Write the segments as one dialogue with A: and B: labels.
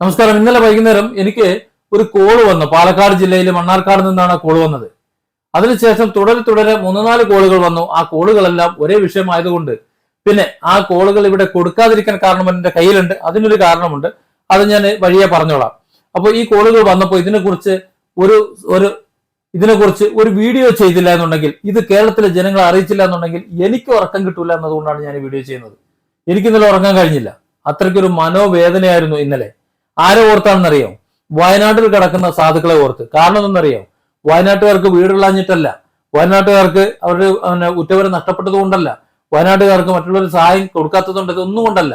A: നമസ്കാരം. ഇന്നലെ വൈകുന്നേരം എനിക്ക് ഒരു കോൾ വന്നു. പാലക്കാട് ജില്ലയിലെ മണ്ണാർക്കാട് നിന്നാണ് കോൾ വന്നത്. അതിനുശേഷം തുടരെ തുടരെ മൂന്ന് നാല് കോളുകൾ വന്നു. ആ കോളുകളെല്ലാം ഒരേ വിഷയമായതുകൊണ്ട് പിന്നെ ആ കോളുകൾ ഇവിടെ കൊടുക്കാതിരിക്കാൻ കാരണം എന്റെ കയ്യിലുണ്ട്. അതിനൊരു കാരണമുണ്ട്. അത് ഞാൻ വഴിയെ പറഞ്ഞോളാം. അപ്പോൾ ഈ കോളുകൾ വന്നപ്പോൾ ഇതിനെക്കുറിച്ച് ഒരു ഒരു ഇതിനെക്കുറിച്ച് ഒരു വീഡിയോ ചെയ്തില്ല എന്നുണ്ടെങ്കിൽ ഇത് കേരളത്തിലെ ജനങ്ങളെ അറിയിച്ചില്ല എന്നുണ്ടെങ്കിൽ എനിക്ക് ഉറക്കം കിട്ടില്ല എന്നതുകൊണ്ടാണ് ഞാൻ ഈ വീഡിയോ ചെയ്യുന്നത്. എനിക്കിന്നലെ ഉറങ്ങാൻ കഴിഞ്ഞില്ല. അത്രയ്ക്കൊരു മനോവേദനയായിരുന്നു ഇന്നലെ. ആരെ ഓർത്താണെന്നറിയോ? വയനാട്ടിൽ കിടക്കുന്ന സാധുക്കളെ ഓർത്ത്. കാരണം എന്തെന്നറിയോ വയനാട്ടുകാർക്ക് വീടുള്ളഞ്ഞിട്ടല്ല വയനാട്ടുകാർക്ക് അവരുടെ പിന്നെ ഉറ്റവരെ നഷ്ടപ്പെട്ടത് കൊണ്ടല്ല വയനാട്ടുകാർക്ക് മറ്റുള്ളവർ സഹായം കൊടുക്കാത്തതുകൊണ്ട് ഇതൊന്നും കൊണ്ടല്ല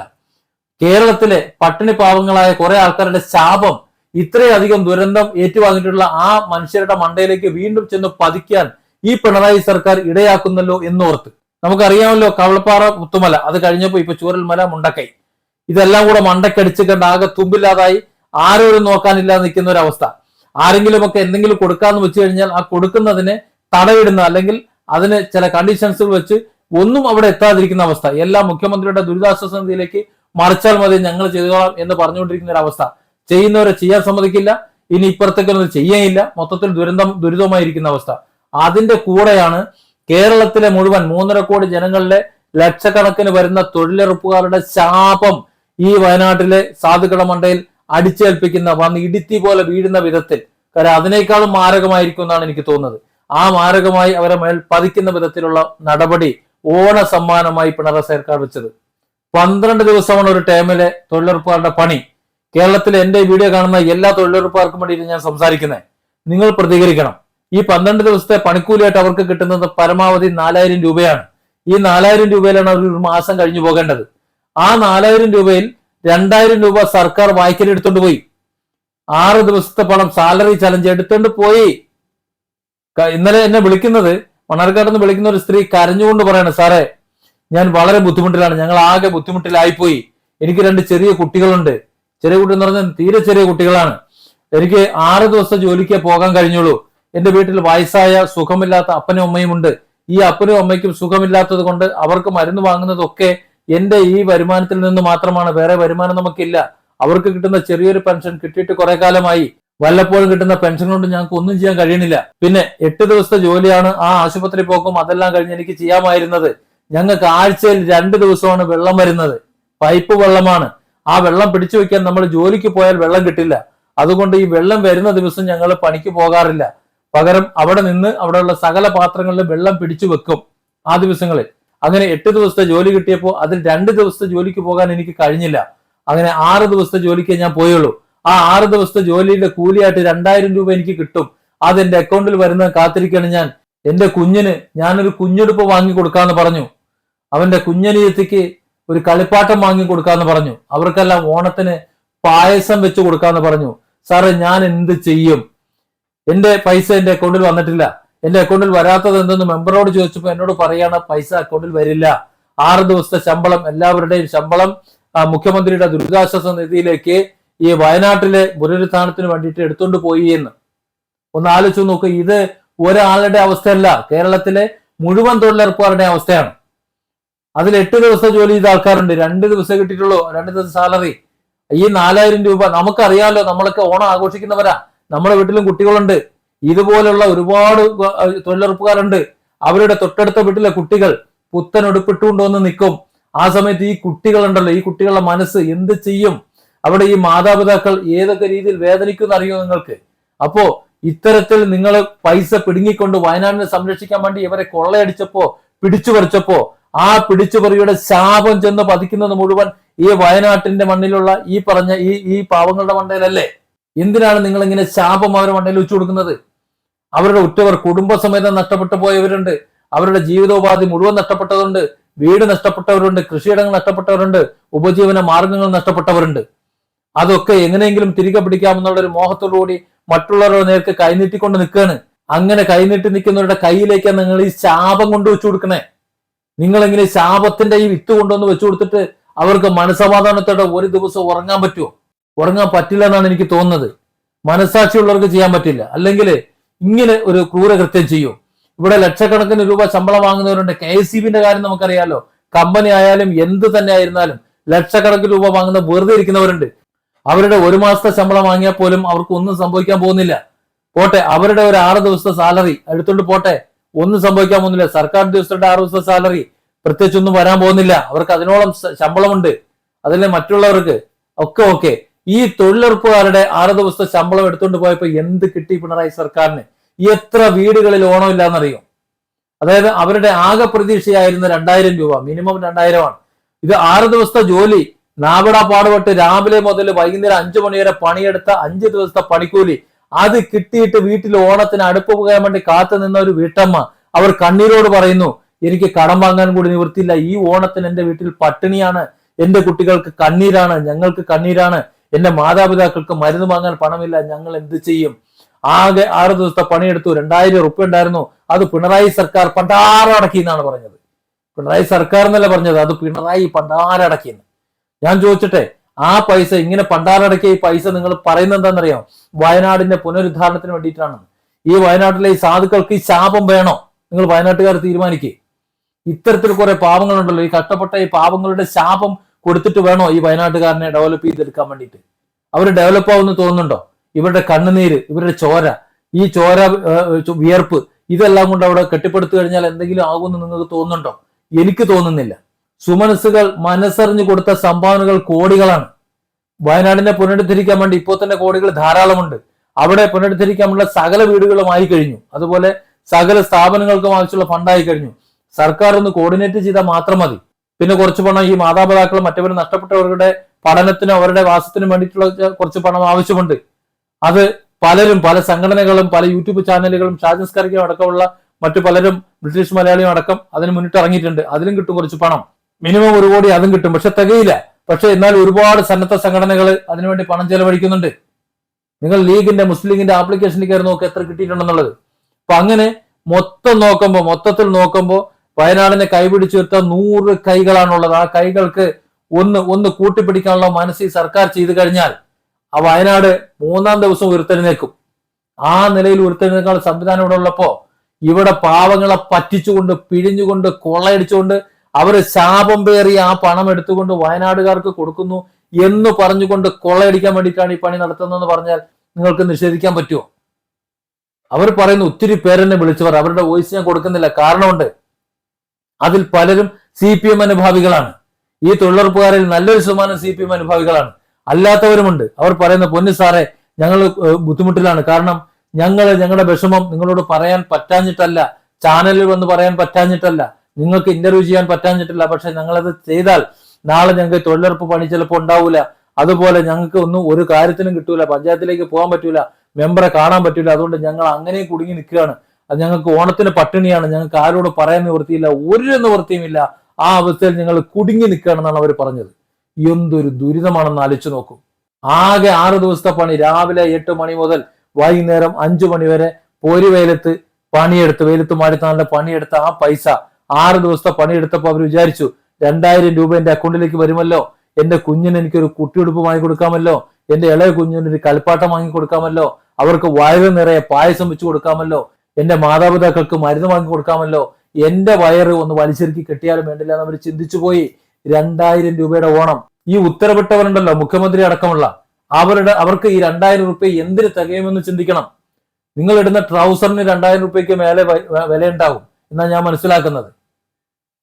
A: കേരളത്തിലെ പട്ടിണി പാവങ്ങളായ കുറെ ആൾക്കാരുടെ ശാപം ഇത്രയധികം ദുരന്തം ഏറ്റുവാങ്ങിയിട്ടുള്ള ആ മനുഷ്യരുടെ മണ്ടയിലേക്ക് വീണ്ടും ചെന്ന് പതിക്കാൻ ഈ പിണറായി സർക്കാർ ഇടയാക്കുന്നല്ലോ എന്നോർത്ത്. നമുക്കറിയാമല്ലോ കവളപ്പാറ മുത്തുമല. അത് കഴിഞ്ഞപ്പോൾ ഇപ്പൊ ചൂരൽമല മുണ്ടക്കൈ. ഇതെല്ലാം കൂടെ മണ്ടക്കടിച്ച് കണ്ട് ആകെ തുമ്പില്ലാതായി. ആരോരും നോക്കാനില്ലാതെ നിൽക്കുന്ന ഒരു അവസ്ഥ. ആരെങ്കിലുമൊക്കെ എന്തെങ്കിലും കൊടുക്കാന്ന് വെച്ച് കഴിഞ്ഞാൽ ആ കൊടുക്കുന്നതിന് തടയിടുന്ന അല്ലെങ്കിൽ അതിന് ചില കണ്ടീഷൻസുകൾ വെച്ച് ഒന്നും അവിടെ എത്താതിരിക്കുന്ന അവസ്ഥ. എല്ലാം മുഖ്യമന്ത്രിയുടെ ദുരിതാശ്വാസ നിധിയിലേക്ക് മറിച്ചാൽ മതി ഞങ്ങൾ ചെയ്തോളാം എന്ന് പറഞ്ഞുകൊണ്ടിരിക്കുന്ന ഒരു അവസ്ഥ. ചെയ്യുന്നവരെ ചെയ്യാൻ സമ്മതിക്കില്ല. ഇനി ഇപ്പുറത്തേക്കൊന്നും ചെയ്യാനില്ല മൊത്തത്തിൽ ദുരന്തം ദുരിതമായിരിക്കുന്ന അവസ്ഥ. അതിന്റെ കൂടെയാണ് കേരളത്തിലെ മുഴുവൻ മൂന്നര കോടി ജനങ്ങളിലെ ലക്ഷക്കണക്കിന് വരുന്ന തൊഴിലുറപ്പുകാരുടെ ശാപം. ഈ വയനാട്ടിലെ സാധുക്കളുടെ മണ്ടയിൽ അടിച്ചേൽപ്പിക്കുന്ന വന്ന് ഇടിത്തി പോലെ വീഴുന്ന വിധത്തിൽ കാരണം അതിനേക്കാളും മാരകമായിരിക്കും എന്നാണ് എനിക്ക് തോന്നുന്നത്. ആ മാരകമായി അവരെ മേൽ പതിക്കുന്ന വിധത്തിലുള്ള നടപടി ഓണ സമ്മാനമായി പിണറായി സർക്കാർ വെച്ചത്. പന്ത്രണ്ട് ദിവസമാണ് ഒരു ടൈമിലെ തൊഴിലുറപ്പുകാരുടെ പണി. കേരളത്തിൽ എന്റെ വീഡിയോ കാണുന്ന എല്ലാ തൊഴിലുറപ്പുകാർക്കും വേണ്ടിയിട്ട് ഞാൻ സംസാരിക്കുന്നത് നിങ്ങൾ പ്രതികരിക്കണം. ഈ പന്ത്രണ്ട് ദിവസത്തെ പണിക്കൂലിയായിട്ട് അവർക്ക് കിട്ടുന്നത് പരമാവധി നാലായിരം രൂപയാണ്. ഈ നാലായിരം രൂപയിലാണ് അവർ ഒരു മാസം കഴിഞ്ഞു പോകേണ്ടത്. ആ നാലായിരം രൂപയിൽ രണ്ടായിരം രൂപ സർക്കാർ വായ്ക്കൽ എടുത്തോണ്ട് പോയി. ആറ് ദിവസത്തെ പണം സാലറി ചലഞ്ച് എടുത്തോണ്ട് പോയി. ഇന്നലെ എന്നെ വിളിക്കുന്നത് മണർക്കാട് വിളിക്കുന്ന ഒരു സ്ത്രീ കരഞ്ഞുകൊണ്ട് പറയാണ് സാറേ ഞാൻ വളരെ ബുദ്ധിമുട്ടിലാണ്. ഞങ്ങൾ ആകെ ബുദ്ധിമുട്ടിലായിപ്പോയി. എനിക്ക് രണ്ട് ചെറിയ കുട്ടികളുണ്ട്. ചെറിയ കുട്ടി എന്ന് പറഞ്ഞാൽ തീരെ ചെറിയ കുട്ടികളാണ്. എനിക്ക് ആറ് ദിവസം ജോലിക്ക് പോകാൻ കഴിഞ്ഞുള്ളൂ. എന്റെ വീട്ടിൽ വയസ്സായ സുഖമില്ലാത്ത അപ്പനും അമ്മയും ഉണ്ട്. ഈ അപ്പനും അമ്മയ്ക്കും സുഖമില്ലാത്തത് കൊണ്ട് അവർക്ക് മരുന്ന് വാങ്ങുന്നതൊക്കെ എന്റെ ഈ വരുമാനത്തിൽ നിന്ന് മാത്രമാണ് വേറെ വരുമാനം നമുക്കില്ല. അവർക്ക് കിട്ടുന്ന ചെറിയൊരു പെൻഷൻ കിട്ടിയിട്ട് കുറെ കാലമായി. വല്ലപ്പോഴും കിട്ടുന്ന പെൻഷൻ കൊണ്ട് ഞങ്ങൾക്ക് ഒന്നും ചെയ്യാൻ കഴിയണില്ല. പിന്നെ എട്ട് ദിവസത്തെ ജോലിയാണ് ആ ആശുപത്രി പോക്കും അതെല്ലാം കഴിഞ്ഞ് എനിക്ക് ചെയ്യാമായിരുന്നത്. ഞങ്ങൾക്ക് ആഴ്ചയിൽ രണ്ട് ദിവസമാണ് വെള്ളം വരുന്നത്. പൈപ്പ് വെള്ളമാണ്. ആ വെള്ളം പിടിച്ചു വെക്കാൻ നമ്മൾ ജോലിക്ക് പോയാൽ വെള്ളം കിട്ടില്ല. അതുകൊണ്ട് ഈ വെള്ളം വരുന്ന ദിവസം ഞങ്ങൾ പണിക്ക് പോകാറില്ല. പകരം അവിടെ നിന്ന് അവിടെയുള്ള സകല പാത്രങ്ങളിലും വെള്ളം പിടിച്ചു വെക്കും ആ ദിവസങ്ങളിൽ. അങ്ങനെ എട്ട് ദിവസത്തെ ജോലി കിട്ടിയപ്പോൾ അതിൽ രണ്ട് ദിവസത്തെ ജോലിക്ക് പോകാൻ എനിക്ക് കഴിഞ്ഞില്ല. അങ്ങനെ ആറ് ദിവസത്തെ ജോലിക്ക് ഞാൻ പോയുള്ളൂ. ആ ആറ് ദിവസത്തെ ജോലിയുടെ കൂലിയായിട്ട് രണ്ടായിരം രൂപ എനിക്ക് കിട്ടും. അത് എന്റെ അക്കൗണ്ടിൽ വരുന്ന കാത്തിരിക്കാണ് ഞാൻ. എന്റെ കുഞ്ഞിന് ഞാനൊരു കുഞ്ഞെടുപ്പ് വാങ്ങി കൊടുക്കാന്ന് പറഞ്ഞു. അവന്റെ കുഞ്ഞനിയത്തിക്ക് ഒരു കളിപ്പാട്ടം വാങ്ങി കൊടുക്കാന്ന് പറഞ്ഞു. അവർക്കെല്ലാം ഓണത്തിന് പായസം വെച്ച് കൊടുക്കാന്ന് പറഞ്ഞു. സാറേ ഞാൻ എന്ത് ചെയ്യും? എന്റെ പൈസ എന്റെ അക്കൗണ്ടിൽ വന്നിട്ടില്ല. എന്റെ അക്കൗണ്ടിൽ വരാത്തത് എന്തെന്ന് മെമ്പറോട് ചോദിച്ചപ്പോൾ എന്നോട് പറയാണ് പൈസ അക്കൗണ്ടിൽ വരില്ല. ആറ് ദിവസത്തെ ശമ്പളം എല്ലാവരുടെയും ശമ്പളം മുഖ്യമന്ത്രിയുടെ ദുരിതാശ്വാസ നിധിയിലേക്ക് ഈ വയനാട്ടിലെ പുനരുത്ഥാനത്തിന് വേണ്ടിയിട്ട് എടുത്തുകൊണ്ട് പോയി എന്ന്. ഒന്ന് ആലോചിച്ചു നോക്ക് ഇത് ഒരാളുടെ അവസ്ഥയല്ല. കേരളത്തിലെ മുഴുവൻ തൊഴിലുറപ്പുകാരുടെ അവസ്ഥയാണ്. അതിൽ എട്ട് ദിവസം ജോലി ചെയ്ത ആൾക്കാരുണ്ട്. രണ്ട് ദിവസം കിട്ടിയിട്ടുള്ളൂ രണ്ട് ദിവസം സാലറി. ഈ നാലായിരം രൂപ നമുക്കറിയാമല്ലോ നമ്മളൊക്കെ ഓണം ആഘോഷിക്കുന്നവരാ. നമ്മുടെ വീട്ടിലും കുട്ടികളുണ്ട്. ഇതുപോലുള്ള ഒരുപാട് തൊഴിലുറപ്പുകാരുണ്ട്. അവരുടെ തൊട്ടടുത്ത വീട്ടിലെ കുട്ടികൾ പുത്തൻ ഉടുപ്പിട്ടുകൊണ്ട് വന്ന് നിൽക്കും. ആ സമയത്ത് ഈ കുട്ടികളുണ്ടല്ലോ ഈ കുട്ടികളുടെ മനസ്സ് എന്ത് ചെയ്യും? അവിടെ ഈ മാതാപിതാക്കൾ ഏതൊക്കെ രീതിയിൽ വേദനിക്കും അറിയോ നിങ്ങൾക്ക്? അപ്പോ ഇത്തരത്തിൽ നിങ്ങൾ പൈസ പിടുങ്ങിക്കൊണ്ട് വയനാടിനെ സംരക്ഷിക്കാൻ വേണ്ടി ഇവരെ കൊള്ളയടിച്ചപ്പോ പിടിച്ചു പറിച്ചപ്പോ ആ പിടിച്ചുപറിയുടെ ശാപം ചെന്ന് പതിക്കുന്നത് മുഴുവൻ ഈ വയനാട്ടിന്റെ മണ്ണിലുള്ള ഈ പറഞ്ഞ ഈ ഈ പാവങ്ങളുടെ മണ്ടയിലല്ലേ? എന്തിനാണ് നിങ്ങൾ ഇങ്ങനെ ശാപം അവരുടെ മണ്ടയിൽ വെച്ചു കൊടുക്കുന്നത്? അവരുടെ ഉറ്റവർ കുടുംബസമേതം നഷ്ടപ്പെട്ടു പോയവരുണ്ട്. അവരുടെ ജീവിതോപാധി മുഴുവൻ നഷ്ടപ്പെട്ടതുണ്ട് വീട് നഷ്ടപ്പെട്ടവരുണ്ട്. കൃഷിയിടങ്ങൾ നഷ്ടപ്പെട്ടവരുണ്ട്. ഉപജീവന മാർഗങ്ങൾ നഷ്ടപ്പെട്ടവരുണ്ട്. അതൊക്കെ എങ്ങനെയെങ്കിലും തിരികെ പിടിക്കാമെന്നുള്ള ഒരു മോഹത്തോടുകൂടി മറ്റുള്ളവരുടെ നേർക്ക് കൈനീട്ടിക്കൊണ്ട് നിൽക്കുകയാണ്. അങ്ങനെ കൈനീട്ടി നിൽക്കുന്നവരുടെ കയ്യിലേക്കാണ് നിങ്ങൾ ഈ ശാപം കൊണ്ട് വെച്ചു കൊടുക്കണേ. നിങ്ങൾ ഇങ്ങനെ ശാപത്തിന്റെ ഈ വിത്ത് കൊണ്ടുവന്ന് വെച്ചു കൊടുത്തിട്ട് അവർക്ക് മനസമാധാനത്തോടെ ഒരു ദിവസം ഉറങ്ങാൻ പറ്റുമോ ഉറങ്ങാൻ പറ്റില്ല എന്നാണ് എനിക്ക് തോന്നുന്നത്. മനസാക്ഷിയുള്ളവർക്ക് ചെയ്യാൻ പറ്റില്ല. അല്ലെങ്കിൽ ഇങ്ങനെ ഒരു ക്രൂരകൃത്യം ചെയ്യൂ. ഇവിടെ ലക്ഷക്കണക്കിന് രൂപ ശമ്പളം വാങ്ങുന്നവരുണ്ട്. കെ എസ് സി ബിന്റെ കാര്യം നമുക്കറിയാലോ. കമ്പനി ആയാലും എന്ത് തന്നെ ആയിരുന്നാലും ലക്ഷക്കണക്കിന് രൂപ വാങ്ങുന്ന വെറുതെ ഇരിക്കുന്നവരുണ്ട്. അവരുടെ ഒരു മാസത്തെ ശമ്പളം വാങ്ങിയാൽ പോലും അവർക്ക് ഒന്നും സംഭവിക്കാൻ പോകുന്നില്ല. പോട്ടെ അവരുടെ ഒരു ആറ് ദിവസത്തെ സാലറി എടുത്തോണ്ട് പോട്ടെ ഒന്നും സംഭവിക്കാൻ പോകുന്നില്ല. സർക്കാർ ഉദ്യോഗസ്ഥരുടെ ആറ് ദിവസത്തെ സാലറി പ്രത്യേകിച്ച് ഒന്നും വരാൻ പോകുന്നില്ല. അവർക്ക് അതിനോളം ശമ്പളമുണ്ട്. അതിലെ മറ്റുള്ളവർക്ക് ഒക്കെ ഓക്കെ. ഈ തൊഴിലുറപ്പുകാരുടെ ആറ് ദിവസത്തെ ശമ്പളം എടുത്തുകൊണ്ട് പോയപ്പോൾ എന്ത് കിട്ടി പിണറായി സർക്കാരിന്? എത്ര വീടുകളിൽ ഓണമില്ലാന്നറിയോ അതായത് അവരുടെ ആകെ പ്രതീക്ഷയായിരുന്ന രണ്ടായിരം രൂപ മിനിമം രണ്ടായിരമാണ്. ഇത് ആറ് ദിവസത്തെ ജോലി നാവിട പാടുപെട്ട് രാവിലെ മുതൽ വൈകുന്നേരം അഞ്ചു മണി വരെ പണിയെടുത്ത അഞ്ച് ദിവസത്തെ പണിക്കൂലി. അത് കിട്ടിയിട്ട് വീട്ടിൽ ഓണത്തിന് അടുപ്പ് പോകാൻ വേണ്ടി കാത്തു നിന്ന ഒരു വീട്ടമ്മ അവർ കണ്ണീരോട് പറയുന്നു എനിക്ക് കടം വാങ്ങാൻ കൂടി നിവൃത്തിയില്ല. ഈ ഓണത്തിന് എന്റെ വീട്ടിൽ പട്ടിണിയാണ്. എന്റെ കുട്ടികൾക്ക് കണ്ണീരാണ്. ഞങ്ങൾക്ക് കണ്ണീരാണ്. എന്റെ മാതാപിതാക്കൾക്ക് മരുന്ന് വാങ്ങാൻ പണമില്ല. ഞങ്ങൾ എന്ത് ചെയ്യും? ആകെ ആറ് ദിവസത്തെ പണിയെടുത്തു. രണ്ടായിരം ഉറുപ്പ് ഉണ്ടായിരുന്നു. അത് പിണറായി സർക്കാർ പണ്ടാറടക്കി എന്നാണ് പറഞ്ഞത്. പിണറായി സർക്കാർ എന്നല്ല പറഞ്ഞത്. അത് പിണറായി പണ്ടാരടക്കിയെന്ന് ഞാൻ ചോദിച്ചിട്ടെ ആ പൈസ ഇങ്ങനെ പണ്ടാരടക്കിയ ഈ പൈസ നിങ്ങൾ പറയുന്നത് എന്താണെന്നറിയാം? വയനാടിന്റെ പുനരുദ്ധാരണത്തിന് വേണ്ടിയിട്ടാണ്. ഈ വയനാട്ടിലെ ഈ സാധുക്കൾക്ക് ഈ ശാപം വേണോ? നിങ്ങൾ വയനാട്ടുകാർ തീരുമാനിക്കുക ഇത്തരത്തിൽ കുറെ പാവങ്ങളുണ്ടല്ലോ. ഈ കഷ്ടപ്പെട്ട ഈ പാവങ്ങളുടെ ശാപം കൊടുത്തിട്ട് വേണോ ഈ വയനാട്ടുകാരനെ ഡെവലപ്പ് ചെയ്തെടുക്കാൻ വേണ്ടിയിട്ട്? അവർ ഡെവലപ്പ് ആവുമെന്ന് തോന്നുന്നുണ്ടോ? ഇവരുടെ കണ്ണുനീര് ഇവരുടെ ചോര ഈ ചോര വിയർപ്പ് ഇതെല്ലാം കൊണ്ട് അവിടെ കെട്ടിപ്പടുത്തു കഴിഞ്ഞാൽ എന്തെങ്കിലും ആകുമെന്ന് നിങ്ങൾക്ക് തോന്നുന്നുണ്ടോ? എനിക്ക് തോന്നുന്നില്ല. സുമനസ്സുകൾ മനസ്സറിഞ്ഞു കൊടുത്ത സംഭാവനകൾ കോടികളാണ്. വയനാടിനെ പുനരുദ്ധരിക്കാൻ വേണ്ടി ഇപ്പോൾ തന്നെ കോടികൾ ധാരാളമുണ്ട്. അവിടെ പുനരുദ്ധരിക്കാനുള്ള സകല വീടുകളുമായി കഴിഞ്ഞു. അതുപോലെ സകല സ്ഥാപനങ്ങൾക്കും ആവശ്യമുള്ള ഫണ്ടായി കഴിഞ്ഞു. സർക്കാർ ഒന്ന് കോർഡിനേറ്റ് ചെയ്താൽ മാത്രം മതി. പിന്നെ കുറച്ച് പണം ഈ മാതാപിതാക്കളും മറ്റവരും നഷ്ടപ്പെട്ടവരുടെ പഠനത്തിനും അവരുടെ വാസത്തിനും വേണ്ടിയിട്ടുള്ള കുറച്ച് പണം ആവശ്യമുണ്ട്. അത് പലരും പല സംഘടനകളും പല യൂട്യൂബ് ചാനലുകളും ഷാജൻസ് കറിക്കും അടക്കമുള്ള മറ്റു പലരും ബ്രിട്ടീഷ് മലയാളിയും അടക്കം അതിന് മുന്നിട്ട് ഇറങ്ങിയിട്ടുണ്ട്. അതിലും കിട്ടും കുറച്ച് പണം. മിനിമം ഒരു കോടി അതും കിട്ടും. പക്ഷെ തികയില്ല. പക്ഷെ എന്നാൽ ഒരുപാട് സന്നദ്ധ സംഘടനകൾ അതിനുവേണ്ടി പണം ചെലവഴിക്കുന്നുണ്ട്. നിങ്ങൾ ലീഗിന്റെ മുസ്ലിം ലീഗിന്റെ ആപ്ലിക്കേഷനിൽ കയറി നോക്കി എത്ര കിട്ടിയിട്ടുണ്ടെന്നുള്ളത്. അപ്പൊ അങ്ങനെ മൊത്തം നോക്കുമ്പോൾ മൊത്തത്തിൽ നോക്കുമ്പോൾ വയനാടിനെ കൈപിടിച്ചു വരുത്ത നൂറ് കൈകളാണുള്ളത്. ആ കൈകൾക്ക് ഒന്ന് ഒന്ന് കൂട്ടിപ്പിടിക്കാനുള്ള മനസ്സ് സർക്കാർ ചെയ്തു കഴിഞ്ഞാൽ ആ വയനാട് മൂന്നാം ദിവസം ഉയർത്തെഴുന്നേക്കും ആ നിലയിൽ ഉരുത്തെഴുന്നേക്കാൾ സംവിധാനം ഇവിടെ ഉള്ളപ്പോ ഇവിടെ പാവങ്ങളെ പറ്റിച്ചുകൊണ്ട് പിഴിഞ്ഞുകൊണ്ട് കൊള്ളയടിച്ചുകൊണ്ട് അവർ ശാപം പേറി ആ പണം എടുത്തുകൊണ്ട് വയനാടുകാർക്ക് കൊടുക്കുന്നു എന്ന് പറഞ്ഞുകൊണ്ട് കൊള്ളയടിക്കാൻ വേണ്ടിയിട്ടാണ് ഈ പണി നടത്തുന്നതെന്ന് പറഞ്ഞാൽ നിങ്ങൾക്ക് നിഷേധിക്കാൻ പറ്റുമോ? അവർ പറയുന്ന ഒത്തിരി പേരെന്നെ വിളിച്ചവർ അവരുടെ വോയിസ് ഞാൻ കൊടുക്കുന്നില്ല. കാരണമുണ്ട് അതിൽ പലരും സി പി എം അനുഭാവികളാണ്. ഈ തൊഴിലുറപ്പുകാരിൽ നല്ലൊരു ശതമാനം സി പി എം അനുഭാവികളാണ്. അല്ലാത്തവരുമുണ്ട്. അവർ പറയുന്ന പൊന്നു സാറേ ഞങ്ങൾ ബുദ്ധിമുട്ടിലാണ്. കാരണം ഞങ്ങൾ ഞങ്ങളുടെ വിഷമം നിങ്ങളോട് പറയാൻ പറ്റാഞ്ഞിട്ടല്ല ചാനലിൽ വന്ന് പറയാൻ പറ്റാഞ്ഞിട്ടല്ല നിങ്ങൾക്ക് ഇന്റർവ്യൂ ചെയ്യാൻ പറ്റാഞ്ഞിട്ടില്ല. പക്ഷെ ഞങ്ങളത് ചെയ്താൽ നാളെ ഞങ്ങൾക്ക് തൊഴിലുറപ്പ് പണി ചിലപ്പോൾ ഉണ്ടാവൂല. അതുപോലെ ഞങ്ങൾക്ക് ഒന്നും ഒരു കാര്യത്തിനും കിട്ടൂല. പഞ്ചായത്തിലേക്ക് പോകാൻ പറ്റൂല. മെമ്പറെ കാണാൻ പറ്റൂല. അതുകൊണ്ട് ഞങ്ങൾ അങ്ങനെ കുടുങ്ങി നിൽക്കുകയാണ്. അത് ഞങ്ങൾക്ക് ഓണത്തിന് പട്ടിണിയാണ്. ഞങ്ങൾക്ക് ആരോട് പറയാൻ നിവൃത്തിയില്ല. ഒരു നിവൃത്തിയുമില്ല. ആ അവസ്ഥയിൽ ഞങ്ങൾ കുടുങ്ങി നിൽക്കുകയാണെന്നാണ് അവർ പറഞ്ഞത്. എന്തൊരു ദുരിതമാണെന്ന് ആലോചിച്ച് നോക്കും. ആകെ ആറ് ദിവസത്തെ പണി രാവിലെ എട്ട് മണി മുതൽ വൈകുന്നേരം അഞ്ചു മണി വരെ പോരി വെയിലത്ത് പണിയെടുത്ത് വെയിലത്ത് നല്ല പണിയെടുത്ത ആ പൈസ ആറ് ദിവസത്തെ പണിയെടുത്തപ്പോൾ അവർ വിചാരിച്ചു രണ്ടായിരം രൂപ എന്റെ അക്കൗണ്ടിലേക്ക് വരുമല്ലോ? എന്റെ കുഞ്ഞിന് എനിക്കൊരു കുട്ടിയുടുപ്പ് വാങ്ങി കൊടുക്കാമല്ലോ? എന്റെ ഇളയ കുഞ്ഞിന് ഒരു കളിപ്പാട്ടം വാങ്ങി കൊടുക്കാമല്ലോ? അവർക്ക് വയറ് നിറയെ പായസം വെച്ച് കൊടുക്കാമല്ലോ? എന്റെ മാതാപിതാക്കൾക്ക് മരുന്ന് വാങ്ങി കൊടുക്കാമല്ലോ? എന്റെ വയറ് ഒന്ന് വലിച്ചെറുക്കി കെട്ടിയാലും വേണ്ടില്ല എന്ന് അവർ ചിന്തിച്ചു പോയി രണ്ടായിരം രൂപയുടെ ഓണം. ഈ ഉത്തരവിട്ടവരുണ്ടല്ലോ മുഖ്യമന്ത്രി അടക്കമുള്ള. അവരുടെ അവർക്ക് ഈ രണ്ടായിരം റുപ്യ എന്തിന് തികയുമെന്ന് ചിന്തിക്കണം. നിങ്ങൾ ഇടുന്ന ട്രൗസറിന് രണ്ടായിരം റുപ്യക്ക് മേലെ വിലയുണ്ടാവും. എന്നാണ് ഞാൻ മനസ്സിലാക്കുന്നത്.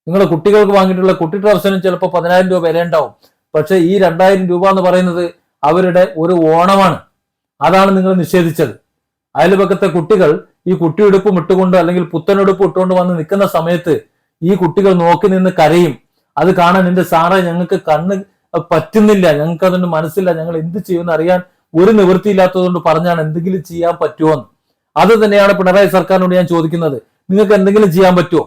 A: നിങ്ങൾ കുട്ടികൾക്ക് വാങ്ങിയിട്ടുള്ള കുട്ടി ട്രൗസറിന് ചിലപ്പോൾ പതിനായിരം രൂപ വിലയുണ്ടാവും. പക്ഷെ ഈ രണ്ടായിരം രൂപ എന്ന് പറയുന്നത് അവരുടെ ഒരു ഓണമാണ്. അതാണ് നിങ്ങൾ നിഷേധിച്ചത്. അയൽപക്കത്തെ കുട്ടികൾ ഈ കുട്ടിയുടുപ്പും ഇട്ടുകൊണ്ട് അല്ലെങ്കിൽ പുത്തനുടുപ്പ് ഇട്ടുകൊണ്ട് വന്ന് നിൽക്കുന്ന സമയത്ത് ഈ കുട്ടികൾ നോക്കി നിന്ന് കരയും. അത് കാണാൻ എന്റെ സാറേ ഞങ്ങൾക്ക് കണ്ണ് പറ്റുന്നില്ല ഞങ്ങൾക്ക് അതൊന്ന് മനസ്സില്ല ഞങ്ങൾ എന്ത് ചെയ്യുമെന്ന് അറിയാൻ ഒരു നിവൃത്തിയില്ലാത്തതുകൊണ്ട് പറഞ്ഞാണ് എന്തെങ്കിലും ചെയ്യാൻ പറ്റുമോ എന്ന് അത് തന്നെയാണ് പിണറായി സർക്കാരിനോട് ഞാൻ ചോദിക്കുന്നത് നിങ്ങൾക്ക് എന്തെങ്കിലും ചെയ്യാൻ പറ്റുമോ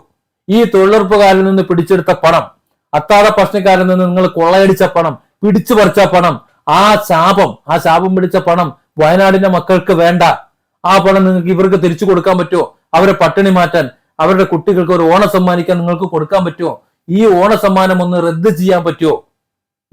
A: ഈ തൊഴിലുറപ്പുകാരിൽ നിന്ന് പിടിച്ചെടുത്ത പണം അത്താഴ പ്രശ്നക്കാരിൽ നിന്ന് നിങ്ങൾ കൊള്ളയടിച്ച പണം പിടിച്ചു പറിച്ച പണം ആ ശാപം ആ ശാപം പിടിച്ച പണം വയനാടിന്റെ മക്കൾക്ക് വേണ്ട. ആ പണം നിങ്ങൾക്ക് ഇവർക്ക് തിരിച്ചു കൊടുക്കാൻ പറ്റുമോ അവരെ പട്ടിണി മാറ്റാൻ അവരുടെ കുട്ടികൾക്ക് ഒരു ഓണം സമ്മാനിക്കാൻ നിങ്ങൾക്ക് കൊടുക്കാൻ പറ്റുമോ ഈ ഓണസമ്മാനം ഒന്ന് റദ്ദ് ചെയ്യാൻ പറ്റുമോ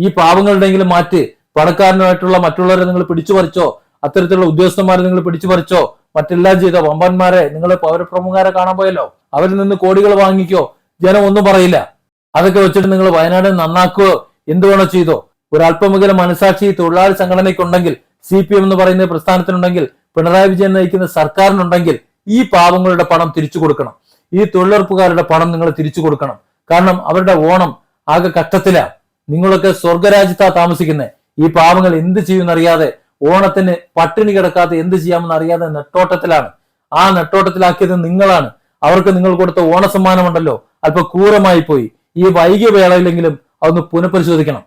A: ഈ പാവങ്ങളുടെയെങ്കിലും മാറ്റ് പണക്കാരനുമായിട്ടുള്ള മറ്റുള്ളവരെ നിങ്ങൾ പിടിച്ചു പറിച്ചോ? അത്തരത്തിലുള്ള ഉദ്യോഗസ്ഥന്മാരെ നിങ്ങൾ പിടിച്ചു പറിച്ചോ? മറ്റെല്ലാം ചെയ്തോ? വമ്പന്മാരെ നിങ്ങൾ പൗരപ്രമുഖരെ കാണാൻ പോയല്ലോ? അവരിൽ നിന്ന് കോടികൾ വാങ്ങിക്കോ? ജനം ഒന്നും പറയില്ല. അതൊക്കെ വെച്ചിട്ട് നിങ്ങൾ വയനാട് നന്നാക്കുകയോ എന്ത് വേണോ ചെയ്തോ? ഒരല്പമെങ്കിലും മനസാക്ഷി തൊഴിലാളി സംഘടനയ്ക്കുണ്ടെങ്കിൽ സി പി എം എന്ന് പറയുന്ന പ്രസ്ഥാനത്തിനുണ്ടെങ്കിൽ പിണറായി വിജയൻ നയിക്കുന്ന സർക്കാരിനുണ്ടെങ്കിൽ ഈ പാവങ്ങളുടെ പണം തിരിച്ചു കൊടുക്കണം. ഈ തൊഴിലുറപ്പുകാരുടെ പണം നിങ്ങൾ തിരിച്ചു കൊടുക്കണം. കാരണം അവരുടെ ഓണം ആകെ കഷ്ടത്തിലാണ് നിങ്ങളൊക്കെ സ്വർഗരാജ്യത്താ താമസിക്കുന്നത് ഈ പാവങ്ങൾ എന്ത് ചെയ്യുമെന്നറിയാതെ ഓണത്തിന് പട്ടിണി കിടക്കാതെ എന്ത് ചെയ്യാമെന്ന് അറിയാതെ നെട്ടോട്ടത്തിലാണ്. ആ നെട്ടോട്ടത്തിലാക്കിയത് നിങ്ങളാണ്. അവർക്ക് നിങ്ങൾ കൊടുത്ത ഓണസമ്മാനമുണ്ടല്ലോ. അല്പ ക്രൂരമായി പോയി ഈ വൈകിയ വേളയിലെങ്കിലും അതൊന്ന് പുനഃപരിശോധിക്കണം.